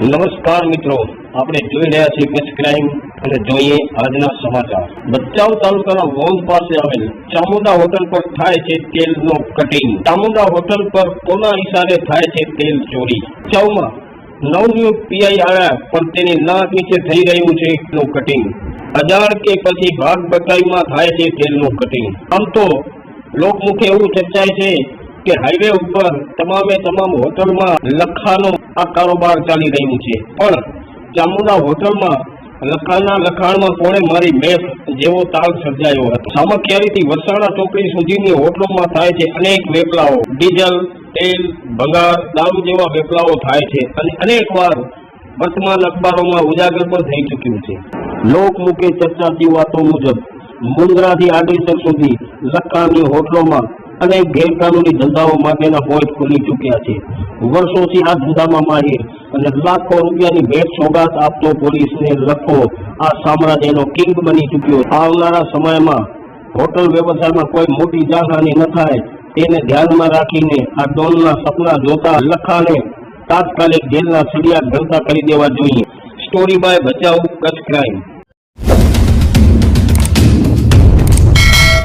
નમસ્કાર મિત્રો, આપણે જોઈ રહ્યા છીએ કચ્છ ક્રાઇમ અને જોઈએ આજના સમાચાર. ભચાઉ તાલુકાના વોંધ પાસે આવેલ ચામુંડા હોટલ પર થાય છે તેલનો કટિંગ. ચામુંડા હોટલ પર કોના ઇશારે થાય છે તેલ ચોરી? ચૌમાં નવનિયુક્ત પીઆઈ આવ્યા, પણ તેની નાક નીચે થઈ રહ્યું છે તેલનું કટિંગ. અજાણ કે પછી ભાગ બટાઈમાં થાય છે તેલનું કટિંગ. આમ તો લોકમુખે એવું ચર્ચાય છે કે હાઈવે ઉપર તમામે તમામ હોટલમાં લખાનો આ કારોબાર ચાલી રહ્યું છે. પણ ચામુંડા હોટલમાં લખાણના લખાણમાં કોણે મારી મેપ જેવો તાલ સર્જાયો હતો. સામખિયારીથી વસાણા ચોકડી સુધીની હોટલોમાં થાય છે અનેક વેપલાઓ. ડીઝલ, તેલ, ભંગાર, દારૂ જેવા વેપલાઓ થાય છે અને અનેક વાર વર્તમાન અખબારોમાં ઉજાગર પણ થઈ ચૂક્યું છે. લોકમુખે ચર્ચાતી વાતો મુજબ મુન્દ્રાથી આડેસર સુધી લખાણની હોટલોમાં અનેક ગેરકાનૂની ધંધાઓ માટેના પોઈન્ટ ખુલી ચૂક્યા છે. વર્ષોથી આ ધંધામાં માહિર અને લાખો રૂપિયાની ભેટ સોગાત આપતો પોલીસને લખો, આ સામ્રાજ્યનો કિંગ બની ચૂક્યો. આવનારા સમયમાં હોટલ વ્યવસાયમાં કોઈ મોટી જાનહાની ન થાય. તેને ધ્યાનમાં રાખીને આ ડોનના સપના જોતા લખાને તાત્કાલિક જેલના સળિયા ગણતા કરી દેવા જોઈએ. સ્ટોરી બાય બચાવ કચ્છ ક્રાઇમ.